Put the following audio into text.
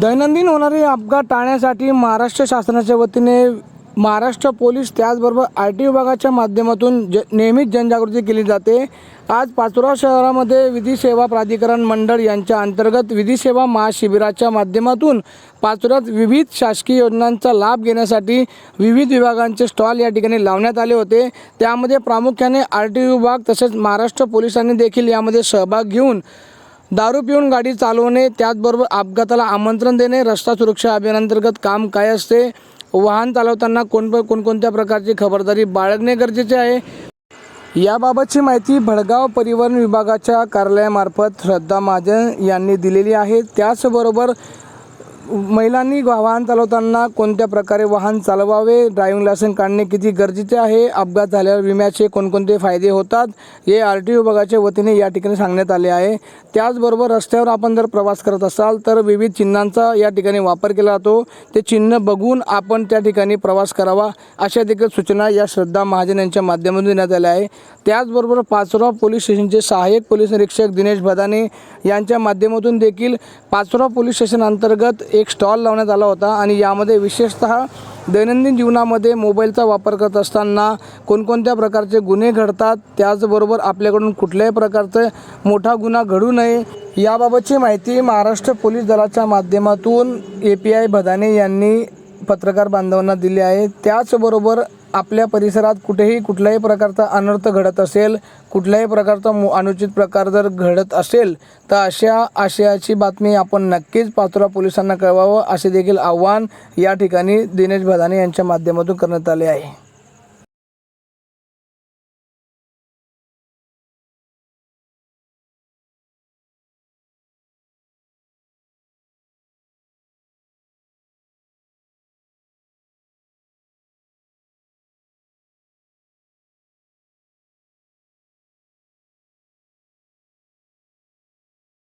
दैनंदिन होणारे अपघात टाळण्यासाठी महाराष्ट्र शासनाच्या वतीने महाराष्ट्र पोलीस त्याचबरोबर आर टी विभागाच्या माध्यमातून ज नेहमीच जनजागृती केली जाते. आज पाचोरा शहरामध्ये विधी सेवा प्राधिकरण मंडळ यांच्या अंतर्गत विधी सेवा महाशिबिराच्या माध्यमातून पाचोऱ्यात विविध शासकीय योजनांचा लाभ घेण्यासाठी विविध विभागांचे स्टॉल या ठिकाणी लावण्यात आले होते. त्यामध्ये प्रामुख्याने आर टी विभाग तसेच महाराष्ट्र पोलिसांनी देखील यामध्ये सहभाग घेऊन दारू पिऊन गाडी चालवणे त्याचबरोबर अपघाताला आमंत्रण देणे रस्ता सुरक्षा अभियानांतर्गत काम काय असते वाहन चालवताना कोण कोणकोणत्या प्रकारची खबरदारी बाळगणे गरजेचे आहे? याबाबतची माहिती भडगाव परिवहन विभागाच्या कार्यालयामार्फत श्रद्धा महाजन यांनी दिलेली आहे. त्याचबरोबर महिलांनी वाहन चालवताना कोणत्या प्रकारे वाहन चालवावे ड्रायव्हिंग लायसन्स काढणे किती गरजेचे आहे अपघात झाल्यावर विम्याचे कोणकोणते फायदे होतात हे आर टी विभागाच्या वतीने या ठिकाणी सांगण्यात आले आहे. त्याचबरोबर रस्त्यावर आपण जर प्रवास करत असाल तर विविध चिन्हांचा या ठिकाणी वापर केला जातो. ते चिन्ह बघून आपण त्या ठिकाणी प्रवास करावा अशा देखील सूचना या श्रद्धा महाजन यांच्या माध्यमातून देण्यात आल्या आहे. त्याचबरोबर पाचोरा पोलीस स्टेशनचे सहाय्यक पोलीस निरीक्षक दिनेश भदाने यांच्या माध्यमातून देखील पाचोरा पोलीस स्टेशन अंतर्गत एक स्टॉल लावण्यात आला होता आणि यामध्ये विशेषतः दैनंदिन जीवनामध्ये मोबाईलचा वापर करत असताना कोणकोणत्या प्रकारचे गुन्हे घडतात त्याचबरोबर आपल्याकडून कुठल्याही प्रकारचं मोठा गुन्हा घडू नये याबाबतची माहिती महाराष्ट्र पोलीस दलाच्या माध्यमातून ए पी आय भदाने यांनी पत्रकार बांधवांना दिली आहे. त्याचबरोबर आपल्या परिसरात कुठेही कुठल्याही प्रकारचा अनर्थ घडत असेल कुठल्याही प्रकारचा मो अनुचित प्रकार जर घडत असेल तर अशा आशयाची बातमी आपण नक्कीच पाचोरा पोलिसांना कळवावं असे देखील आव्हान या ठिकाणी दिनेश भदाने यांच्या माध्यमातून करण्यात आले आहे.